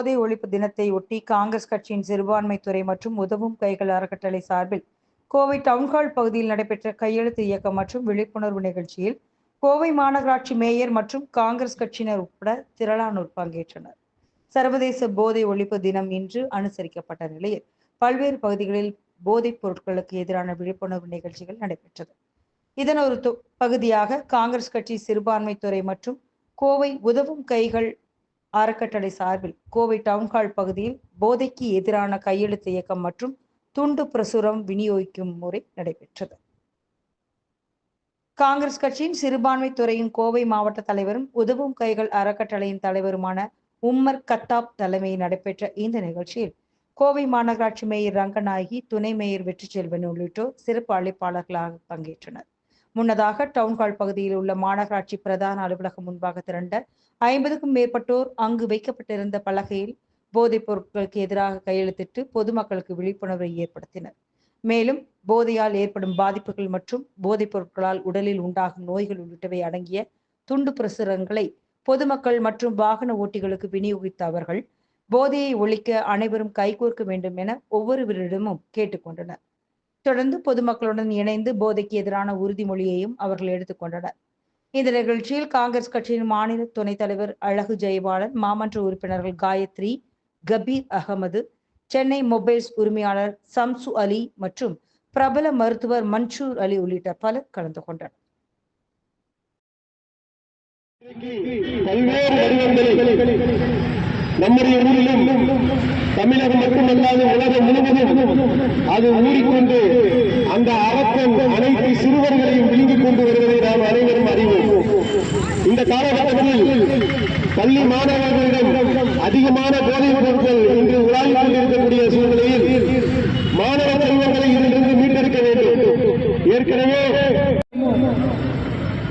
போதை ஒழிப்பு தினத்தை ஒட்டி காங்கிரஸ் கட்சியின் சிறுபான்மைத்துறை மற்றும் உதவும் கைகள் அறக்கட்டளை சார்பில் கோவை டவுன்ஹால் பகுதியில் நடைபெற்ற கையெழுத்து இயக்கம் மற்றும் விழிப்புணர்வு நிகழ்ச்சியில் கோவை மாநகராட்சி மேயர் மற்றும் காங்கிரஸ் கட்சியினர் உட்பட திரளானோர் பங்கேற்றனர். சர்வதேச போதை ஒழிப்பு தினம் இன்று அனுசரிக்கப்பட்ட நிலையில் பல்வேறு பகுதிகளில் போதைப் பொருட்களுக்கு எதிரான விழிப்புணர்வு நிகழ்ச்சிகள் நடைபெற்றது. இதன் ஒரு பகுதியாக காங்கிரஸ் கட்சி சிறுபான்மைத்துறை மற்றும் கோவை உதவும் கைகள் அறக்கட்டளை சார்பில் கோவை டவுன்ஹால் பகுதியில் போதைக்கு எதிரான கையெழுத்து இயக்கம் மற்றும் துண்டு பிரசுரம் விநியோகிக்கும் முறை நடைபெற்றது. காங்கிரஸ் கட்சியின் சிறுபான்மை துறையின் கோவை மாவட்ட தலைவரும் உதவும் கைகள் அறக்கட்டளையின் தலைவருமான உம்மர் கத்தாப் தலைமையில் நடைபெற்ற இந்த நிகழ்ச்சியில் கோவை மாநகராட்சி மேயர் ரங்கநாயகி துணை மேயர் வெற்றிச்செல்வன் உள்ளிட்டோர் சிறப்பு அழைப்பாளர்களாக பங்கேற்றனர். முன்னதாக டவுன்ஹால் பகுதியில் உள்ள மாநகராட்சி பிரதான அலுவலகம் முன்பாக திரண்ட ஐம்பதுக்கும் மேற்பட்டோர் அங்கு வைக்கப்பட்டிருந்த பலகையில் போதைப் பொருட்களுக்கு எதிராக கையெழுத்திட்டு பொதுமக்களுக்கு விழிப்புணர்வை ஏற்படுத்தினர். மேலும் போதையால் ஏற்படும் பாதிப்புகள் மற்றும் போதைப் பொருட்களால் உடலில் உண்டாகும் நோய்கள் உள்ளிட்டவை அடங்கிய துண்டு பிரசுரங்களை பொதுமக்கள் மற்றும் வாகன ஓட்டிகளுக்கு விநியோகித்த அவர்கள் போதையை ஒழிக்க அனைவரும் கைகோர்க்க வேண்டும் என ஒவ்வொருவரிடமும் கேட்டுக்கொண்டனர் தொடர்ந்து பொதுமக்களுடன் இணைந்து போதைக்கு எதிரான உறுதிமொழியையும் அவர்கள் எடுத்துக்கொண்டனர் இந்த நிகழ்ச்சியில் காங்கிரஸ் கட்சியின் மாநில துணைத் தலைவர் அழகு ஜெயபாலன் மாமன்ற உறுப்பினர்கள் காயத்ரி கபீர் அகமது சென்னை மொபைல்ஸ் உரிமையாளர் சம்சு அலி மற்றும் பிரபல மருத்துவர் மன்சூர் அலி உள்ளிட்ட பலர் கலந்து கொண்டனர். பல்வேறு வடிவங்களில் நம்முடைய ஊரிலும் தமிழகம் மட்டுமல்லாது உலகம் முழுவதும் அது ஊறிக்கொண்டு அந்த அரக்கன் அனைத்து சிறுவர்களையும் விழுங்கிக் கொண்டு வருவதை நாம் அனைவரும் அறிவோம். இந்த காலகட்டத்தில் பள்ளி மாணவர்களிடம் அதிகமான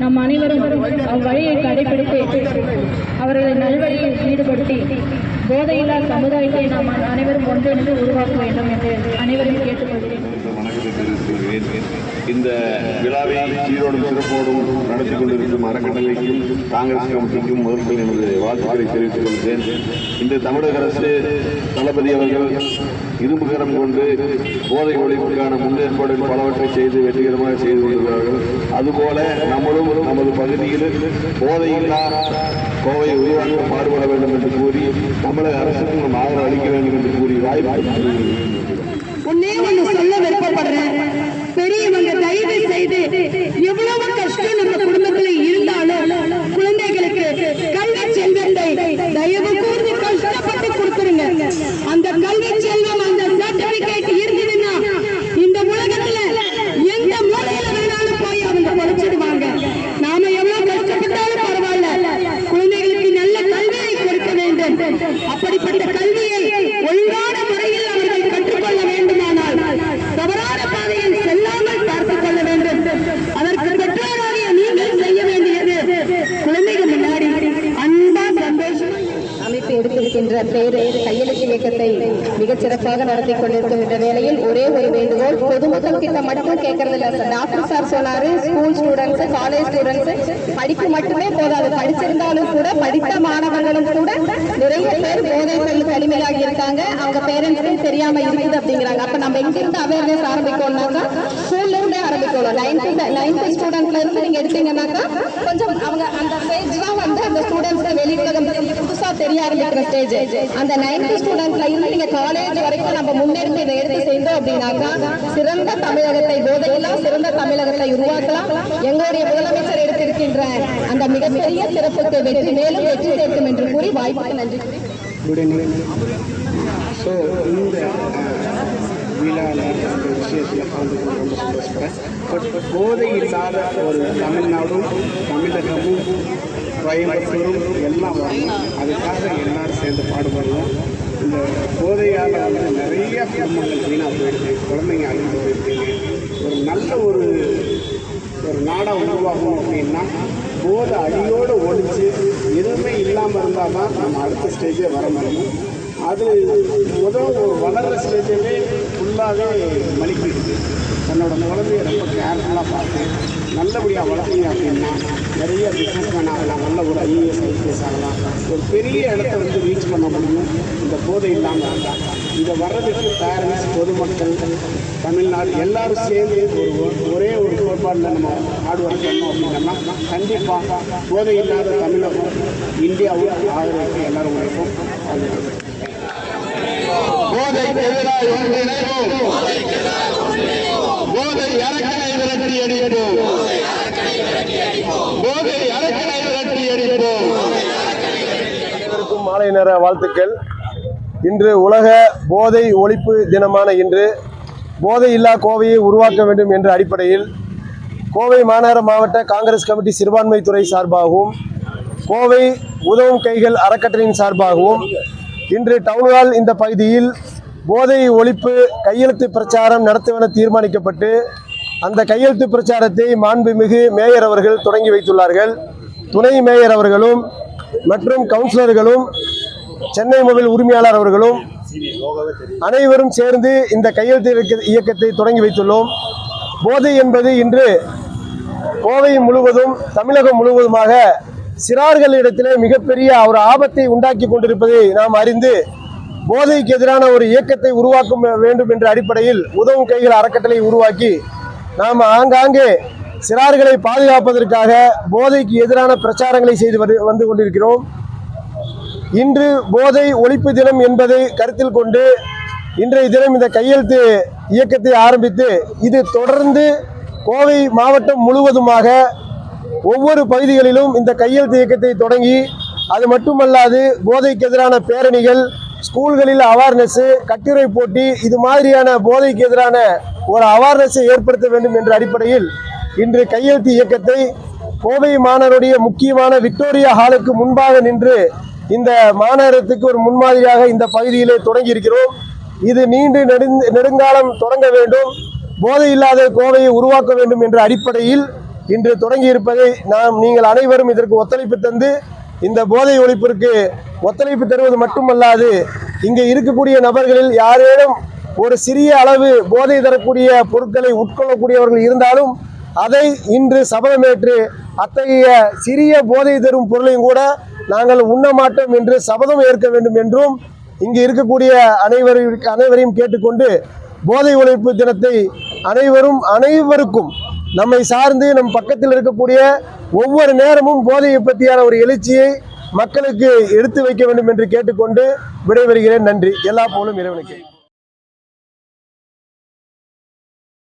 நம் அனைவரும் அவ்வழியை கடைபிடித்து அவர்களை நல்வழியில் ஈடுபடுத்தி போதையில்லா சமுதாயத்தை நாம் அனைவரும் ஒன்றிணைந்து உருவாக்க வேண்டும் என்று அனைவரும் கேட்டுக்கொள்கிறேன். வணக்கத்தை இந்த விழாவை சீரோடும் சிறப்போடும் நடத்தி கொண்டிருக்கும் அறக்கட்டளைக்கும் காங்கிரஸ் கமிட்டிக்கும் முதல்கள் எனது வாழ்த்துக்களை தெரிவித்துக் கொள்கிறேன். இந்த தமிழக அரசு தளபதி அவர்கள் இரும்புகரம் கொண்டு போதை ஒழிப்புக்கான முன்னேற்பாடுகள் பலவற்றை செய்து வெற்றிகரமாக செய்து கொண்டிருக்கிறார்கள். அதுபோல நம்மளும் நமது பகுதியில் போதையில்லா கோவை உருவாக்க பாடுபட வேண்டும் என்று கூறி தமிழக அரசுக்கு நாம் ஆதரவு அளிக்க வேண்டும் என்று கூறி வாய்ப்பு உன்னே ஒண்ணு சொல்ல விருப்பப்படுறேன். பெரியவங்க தயவு செய்து எவ்வளவு கஷ்டம் என்ற பெயரில் கையெழுத்து இயக்கத்தை மிகச் சிறப்பாக நடத்தி கொண்டிருக்கும் இந்த வேளையில் ஒரே ஒரு வேண்டுகோள் பொதுமக்கள் கிட்ட மட்டும் கேட்கறது இல்ல டாக்டர் சார் சொன்னாரு ஸ்கூல் ஸ்டூடெண்ட்ஸ் காலேஜ் ஸ்டூடெண்ட்ஸ் படிப்பு மட்டுமே போதாது. படிச்சிருந்தாலும் கூட படித்த மாணவர்களும் கூட நிறைய பேர் போதை பொருளுக்கு அடிமையாகி இருக்காங்க. அவங்க பேரண்ட்ஸும் தெரியாம இருக்குது அப்படிங்கிறாங்க. அப்ப நம்ம எங்கிருந்து அவேர்னஸ் ஆரம்பிக்கணும்னாக்கா ஸ்கூல்ல இருந்தே ஆரம்பிக்கணும். நைன்த் நைன்த் ஸ்டூடெண்ட்ல இருந்து நீங்க எடுத்தீங்கன்னாக்கா கொஞ்சம் அவங்க அந்த ஸ்டேஜ் தான் வந்து அந்த ஸ்டூடெண்ட்ஸ்க்கு வெளி உலகம் புதுசா தெரிய ஆரம்பிக்கிற ஸ்டேஜ் அந்த நைன்த் ஸ்டூடெண்ட்ல இருந்து நீங்க காலேஜ் வரைக்கும் நம்ம முன்னேறி இதை எடுத்து செய்தோம் அப்படின்னாக்கா சிறந்த தமிழகத்தை போதையெல்லாம் சிறந்த தமிழகத்தை உருவாக்கலாம். எங்களுடைய முதலமைச்சர் எடுத்திருக்கின்ற அந்த மிகப்பெரிய சிறப்புக்கு வெற்றி மேலும் வெற்றி சேர்க்கும் என்று கூறி வாய்ப்புக்கு நன்றி விழாவில் இந்த விஷயத்தில் கலந்து கொண்டு ரொம்ப சந்தோஷப்படுறேன் பட் போதை இல்லாத ஒரு தமிழ்நாடும் தமிழகமும் கோயம்புத்தூரும் எல்லாம் வரணும் அதுக்காக எல்லாரும் சேர்ந்து பாடுபடணும் இந்த போதையால் வந்து நிறைய குடும்பங்கள் வீணாக போயிருக்கு. குழந்தைங்க அழிந்து போயிருக்கீங்க. ஒரு நல்ல ஒரு ஒரு நாடாக உருவாகும் அப்படின்னா போதை அடியோடு ஒழிச்சு எதுவுமே இல்லாமல் இருந்தால் தான் நம்ம அடுத்த ஸ்டேஜே வர முடியும். அது முதல் ஒரு வளர்கிற ஸ்டேஜிலே ஃபுல்லாகவே மலிக்கிடுது. தன்னோட குழந்தைய ரொம்ப கேர்ஃபுல்லாக பார்த்து நல்லபடியாக வளர்த்தீங்க அப்படின்னா நிறைய பிஸ்னஸ் மேன் ஆகலாம் நல்ல ஒரு ஐஏஎஸ் ஐபிஎஸ் ஆகலாம். ஒரு பெரிய இடத்த வந்து ரீச் பண்ண முடியும். இந்த போதை இல்லாமல் இருந்தால் இதை வர்றதுக்கு பேரண்ட்ஸ் பொதுமக்கள் தமிழ்நாடு எல்லாரும் சேர்ந்து ஒரு ஒரே ஒரு கோட்பாடில் நம்ம ஹார்ட் ஒர்க் பண்ணோம் அப்படின்னா கண்டிப்பாக போதை இல்லாத தமிழகம் இந்தியாவும் ஆதரவுக்கு எல்லாரும் உழைப்போம். அது போதைக்கு எதிராக ஒன்றிணைவோம் போதை அரக்கனை விரட்டி அடிப்போம் போதை அரக்கனை விரட்டி அடிப்போம் மாலை நேர வாழ்த்துக்கள். இன்று உலக போதை ஒழிப்பு தினமான இன்று போதை இல்லா கோவையை உருவாக்க வேண்டும் என்ற அடிப்படையில் கோவை மாநகர மாவட்ட காங்கிரஸ் கமிட்டி சிறுபான்மை துறை சார்பாகவும் கோவை உதவும் கைகள் அறக்கட்டளையின் சார்பாகவும் இன்று டவுன்ஹால் இந்த பகுதியில் போதை ஒழிப்பு கையெழுத்து பிரச்சாரம் நடத்துவென தீர்மானிக்கப்பட்டு அந்த கையெழுத்து பிரச்சாரத்தை மாண்புமிகு மேயர் அவர்கள் தொடங்கி வைத்துள்ளார்கள். துணை மேயர் அவர்களும் மற்றும் கவுன்சிலர்களும் சென்னை மொபைல் உரிமையாளர் அவர்களும் அனைவரும் சேர்ந்து இந்த கையெழுத்து இயக்கத்தை தொடங்கி வைத்துள்ளோம். போதை என்பது இன்று கோவை முழுவதும் தமிழகம் முழுவதுமாக சிறார்களிடத்திலே மிகப்பெரிய ஒரு ஆபத்தை உண்டாக்கி கொண்டிருப்பதை நாம் அறிந்து போதைக்கு எதிரான ஒரு இயக்கத்தை உருவாக்க வேண்டும் என்ற அடிப்படையில் உதவும் கைகள் அறக்கட்டளை உருவாக்கி நாம் ஆங்காங்கே சிறார்களை பாதுகாப்பதற்காக போதைக்கு எதிரான பிரச்சாரங்களை செய்து வந்து கொண்டிருக்கிறோம். இன்று போதை ஒழிப்பு தினம் என்பதை கருத்தில் கொண்டு இன்றைய தினம் இந்த கையெழுத்து இயக்கத்தை ஆரம்பித்து இது தொடர்ந்து கோவை மாவட்டம் முழுவதுமாக ஒவ்வொரு பகுதிகளிலும் இந்த கையெழுத்து இயக்கத்தை தொடங்கி அது மட்டுமல்லாது போதைக்கு எதிரான பேரணிகள் ஸ்கூல்களில் அவேர்னஸ் கட்டுரை போட்டி இது மாதிரியான போதைக்கு எதிரான ஒரு அவேர்னஸை ஏற்படுத்த வேண்டும் என்ற அடிப்படையில் இன்று கையெழுத்து இயக்கத்தை கோவை மாநகருடைய முக்கியமான விக்டோரியா ஹாலுக்கு முன்பாக நின்று இந்த மாநகரத்துக்கு ஒரு முன்மாதிரியாக இந்த பகுதியிலே தொடங்கி இருக்கிறோம் இது நீண்டு நெடுங் நெடுங்காலம் தொடங்க வேண்டும். போதை இல்லாத கோவையை உருவாக்க வேண்டும் என்ற அடிப்படையில் இன்று தொடங்கி இருப்பதை நாம் நீங்கள் அனைவரும் இதற்கு ஒத்துழைப்பு தந்து இந்த போதை ஒழிப்பிற்கு ஒத்துழைப்பு தருவது மட்டுமல்லாது இங்கே இருக்கக்கூடிய நபர்களில் யாரேனும் ஒரு சிறிய அளவு போதை தரக்கூடிய பொருட்களை உட்கொள்ளக்கூடியவர்கள் இருந்தாலும் அதை இன்று சபதமேற்று அத்தகைய சிறிய போதை தரும் பொருளையும் கூட நாங்கள் உண்ண மாட்டோம் என்று சபதம் ஏற்க வேண்டும் என்றும் இங்கு இருக்கக்கூடிய அனைவரையும் அனைவரையும் கேட்டுக்கொண்டு போதை ஒழிப்பு தினத்தை அனைவரும் அனைவருக்கும் நம்மை சார்ந்து நம் பக்கத்தில் இருக்கக்கூடிய ஒவ்வொரு நேரமும் போதையை பற்றியான ஒரு எழுச்சியை மக்களுக்கு எடுத்து வைக்க வேண்டும் என்று கேட்டுக்கொண்டு விடைபெறுகிறேன். நன்றி. எல்லா போலும் இறைவனுக்கு.